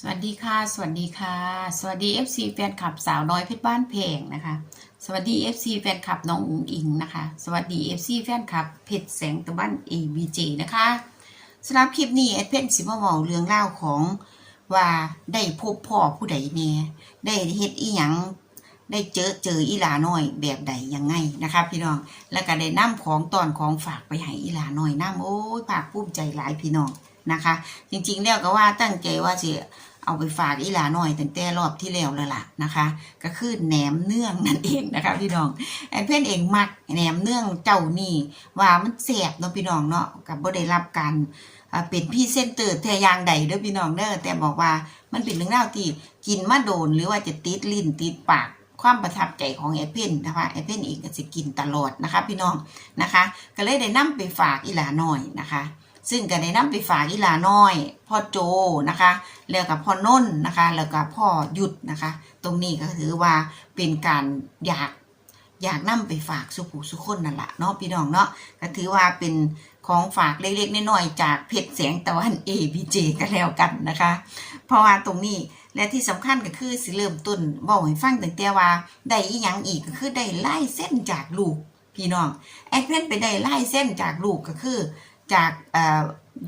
สวัสดีค่ะ สวัสดีค่ะ สวัสดี FC แฟนคลับสาวน้อยเพชรบ้านเพลงนะคะ สวัสดี FC แฟนคลับน้องอุ๋งอิงนะคะ สวัสดี FC แฟนคลับเพชรแสงตะวัน ABJ นะคะสำหรับคลิปนี้แอดเพนสิมาเว้าเรื่องเล่าของว่าได้พบพ่อผู้ใดเนี่ยได้เฮ็ดอีหยังได้เจอเจออีหลาน้อยแบบใดยังไงนะคะพี่น้อง แล้วก็ได้นำของตอนของฝากไปให้อีหลาน้อยนำโอ้ยภาคภูมิใจหลายพี่น้องนะคะ จริงๆแล้วก็ว่าตั้งใจว่าสิ เอาไปฝากอีหลาหน่อยตั้งแต่รอบที่แล้วแล้วล่ะนะคะ ก็คือแหนมเนื่องนั่นเองนะคะ พี่น้องไอ้เพื่อนเองมักแหนมเนื่องเจ้านี่ว่ามันแสบเนาะพี่น้องเนาะกับบ่ได้รับการเป็นพี่เส้นเตอร์แทยางใดเด้อพี่น้องเด้อแต่บอกว่ามันเป็นเรื่องเล่าที่กินมาโดนหรือว่าจะติดลิ้นติดปากความประทับใจของแอปเปิลนะคะแอปเปิลเองก็จะกินตลอดนะคะ พี่น้องนะคะ ก็เลยได้นำไปฝากอีหลาหน่อยนะคะ ซึ่งก็ได้นำไปฝากอีหลาน้อย พ่อโจนะคะ แล้วกับพ่อน้นนะคะ แล้วก็พ่อหยุดนะคะ ตรงนี้ก็ถือว่าเป็นการอยากอยากนำไปฝากสุผู้สุคนนั่นแหละเนาะพี่น้องเนาะก็ถือว่าเป็นของฝากเล็กๆน้อยๆจากเพชรแสงตะวัน ABJ ก็แล้วกันนะคะ เพราะว่าตรงนี้และที่สำคัญก็คือสิเริ่มต้นบอกให้ฟังตั้งแต่ว่าได้อีหยังอีกก็คือได้ไล่เส้นจากลูกพี่น้องแอดเพื่อนไปได้ไล่เส้นจากลูกก็คือ จากอ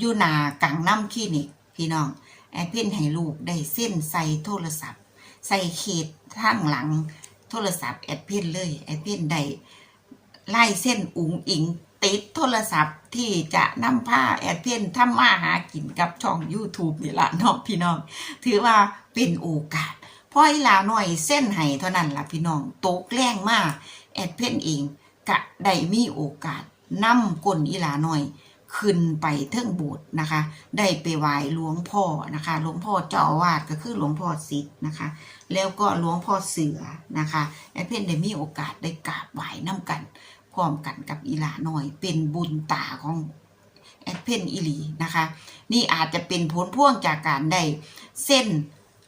ยูหนากังน้ำคลินิกพี่น้อง แอดเพนให้ลูกได้เส้นใส่โทรศัพท์ ใส่เขตทางหลังโทรศัพท์แอดเพนเลยแอดเพนได้ไล่เส้นอุ๋งอิงติดโทรศัพท์ที่จะนำผ้าแอดเพนทำมาหากินกับช่อง YouTube นี่ละเนาะพี่น้อง ถือว่าเป็นโอกาสพออีลาหน่อยเส้นให้เท่านั้นละพี่น้องตกแรงมากแอดเพนเองกะได้มีโอกาสนำกลอีลาหน่อย ขึ้นไปเทิงบสถ์นะคะ ได้ไปไหว้หลวงพ่อนะคะหลวงพ่อเจ้าอาวาสก็คือหลวงพ่อสิทธ์นะคะ แล้วก็หลวงพ่อเสือนะคะแอดเพนได้มีโอกาสได้กราบไหว้น้ำกันพร้อมกันกับอีหลาหน่อยเป็นบุญตาของแอดเพนอีหลีนะคะ นี่อาจจะเป็นผลพ่วงจากการได้เส้น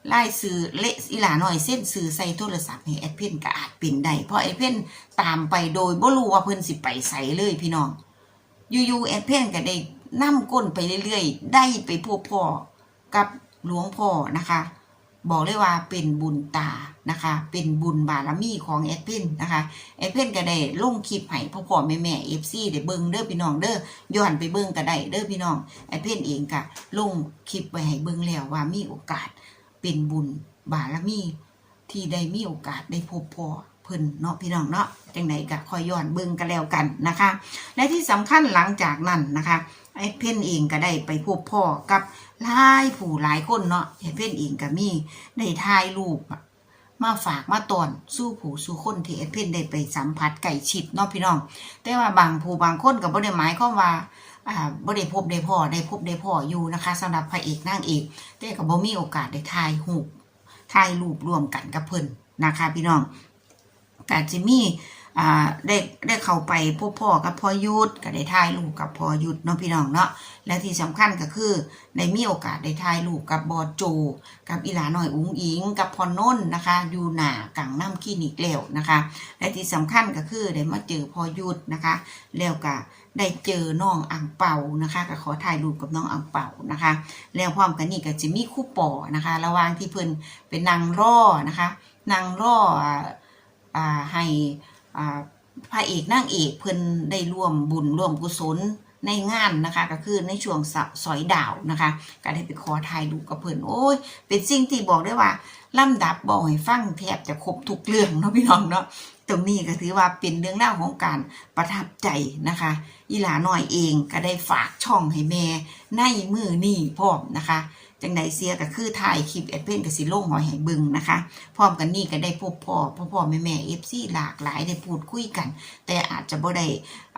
ไล่ซื้อเละอีหลาหน่อยเส้นซื้อใส่โทรศัพท์ให้แอดเพนก็อาจเป็นได้เพราะแอดเพนตามไปโดยบ่รู้ว่าเพิ่นสิไปใส่เลยพี่น้อง อยู่ๆแอดเพ่นก็ได้นำก้นไปเรื่อยๆ ได้ไปพบพ่อกับหลวงพ่อนะคะ บอกเลยว่าเป็นบุญตานะคะ เป็นบุญบารมีของแอดเพ่นนะคะแอดเพ่นก็ได้ลงคลิปให้พ่อพ่อแม่แม่เอฟซีได้เบิ่งเด้อพี่น้องเด้อย้อนไปเบิ่งก็ได้เด้อพี่น้องแอดเพ่นเองก็ลงคลิปไว้ให้เบิ่งแล้วว่ามีโอกาสเป็นบุญบารมีที่ได้มีโอกาสได้พบพ่อ เพิ่นเนาะพี่น้องเนาะจังไหนก็คอยย้อนเบิ่งกันแล้วกันนะคะ และที่สำคัญหลังจากนั้นนะคะไอ้เพ่นเองก็ได้ไปพบพ่อกับหลายผู้หลายคนเนาะไอ้เพ่นเองก็มีได้ถ่ายรูปอะมาฝากมาตอนสู้ผู้สู้คนที่ไอ้เพ่นได้ไปสัมผัสไก่ชิดเนาะพี่น้อง แต่ว่าบางผู้บางคนก็บ่ได้หมายความว่าอ่าบ่ได้พบได้พ่อได้พบได้พ่ออยู่นะคะสำหรับพระเอกนางเอกแต่ก็บ่มีโอกาสได้ถ่ายรูปถ่ายรูปร่วมกันกับเพิ่นนะคะ พี่น้อง ก็จะมีอ่าได้ได้เข้าไปพบพ่อกับพ่อยุทธก็ได้ถ่ายรูปกับพ่อยุทธเนาะพี่น้องเนาะและที่สำคัญก็คือได้มีโอกาสได้ถ่ายรูปกับบอโจ กับอีหลาหน่อยอุ้งอิง กับพ่อน้นนะคะอยู่หนากังน้ำคลินิกแล้วนะคะ และที่สำคัญก็คือได้มาเจอพ่อยุทธนะคะ แล้วก็ได้เจอน้องอังเปานะคะก็ขอถ่ายรูปกับน้องอังเปานะคะ แล้วพร้อมกันนี่ก็จะมีคู่ป่อนะคะ ระหว่างที่เพิ่นเป็นนางร่อนะคะนางร่อ อ่าให้อ่าพระเอกนางเอกเพิ่นได้ร่วมบุญร่วมกุศลในงานนะคะก็คือในช่วงสสอยดาวนะคะก็ได้ไปขอถ่ายรูปกับเพิ่นโอ้ย เป็นสิ่งที่บอกได้ว่าลำดับบอกให้ฟังแทบจะครบทุกเรื่องเนาะพี่น้องเนาะตรงนี้ก็ถือว่าเป็นเรื่องราของการประทับใจนะคะอีหลาน้อยเองก็ได้ฝากช่องให้แม่ในมือนี่พร้อมนะคะ จังใดเสียก็คือถ่ายคลิปแอดเพนกับสิโล่งหอยให้เบึงนะคะพร้อมกันนี่ก็ได้พบพ่อพ่อพ่อแม่แม่เอฟซีหลากหลายได้พูดคุยกัน แต่อาจจะบ่ได้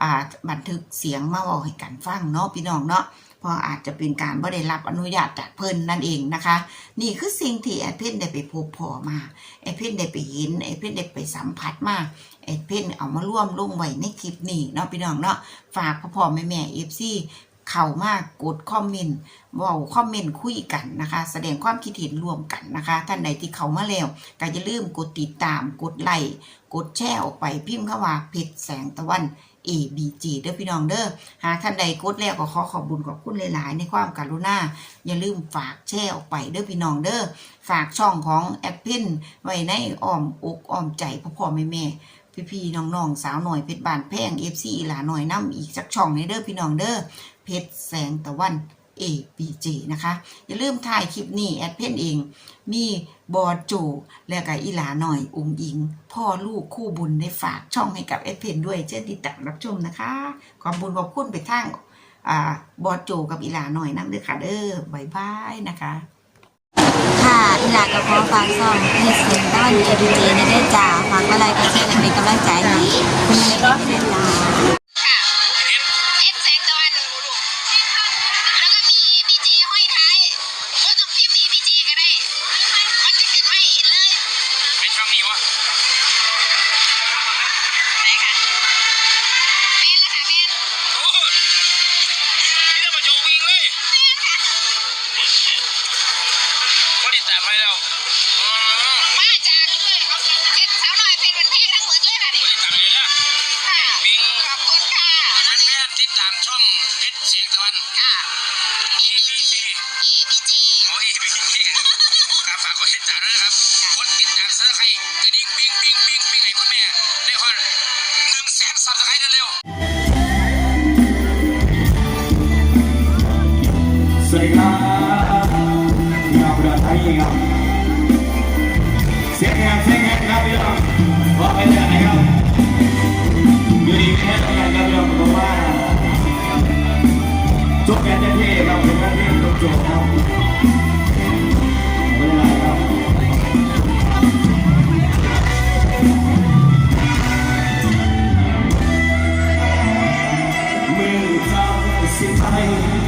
อ่าบันทึกเสียงมาเว้าให้กันฟังเนาะพี่น้องเนาะเพราะอาจจะเป็นการบ่ได้รับอนุญาตจากเพิ่นนั่นเองนะคะ นี่คือสิ่งที่แอดเพนได้ไปพบพ่อมาแอดเพนได้ไปเห็นแอดเพนได้ไปสัมผัสมาแอดเพนเอามาร่วมลงไว้ในคลิปนี้เนาะพี่น้องเนาะฝากพ่อพ่อแม่แม่เอฟซี เข้ามากดคอมเมนต์เว้าคอมเมนต์คุยกันนะคะ แสดงความคิดเห็นรวมกันนะคะ ท่านใดที่เขามาแล้วก็อย่าลืมกดติดตามกดไลค์กดแชร์ออกไปพิมพ์เข้าว่าเพชรแสงตะวัน abj เด้อพี่น้องเด้อหากท่านใดกดแล้วก็ขอขอบบุญขอบคุณหลาย ๆ ในความการุณาอย่าลืมฝากแชร์ออกไปเด้อพี่น้องเด้อฝากช่องของแอดพินไว้ในอ้อมอกอ้อมใจพ่อพ่อแม่แม่ ๆพี่ๆน้องๆสาวหน่อยเพชรบานแพง FC หลาหน่อยน้ำอีกสักช่องในเด้อพี่น้องเด้อเพชรแสงตะวัน abj นะคะ อย่าลืมถ่ายคลิปนี้ แอดเพนเอง มีบอดโจ และก็อีหลาหน่อยอุ้งอิง พ่อลูกคู่บุญได้ฝากช่องให้กับแอดเพนด้วยเช่นติดตามรับชมนะคะ ขอบบุญขอบคุณไปทางอบอดโจกับอีหลาหน่อยนั่งเด้อค่ะเด้อบายบายนะคะ อีหลากก็ขอฝากซ่อมเพจเสียงด้านเอดีเจในได้จ่าฟังอะไรก็ช่วยกันเป็นกำลังใจให้คุณแม่ก็เป็นลา ลิงก์ไปให้คุณแม่ได้ฮหนึ่งแสนสับสไครต์เร็วสวัสดีครับงามประทัยงามเสียงงามเสียงงามครับพี่น้องว่าไปเรื่อย time.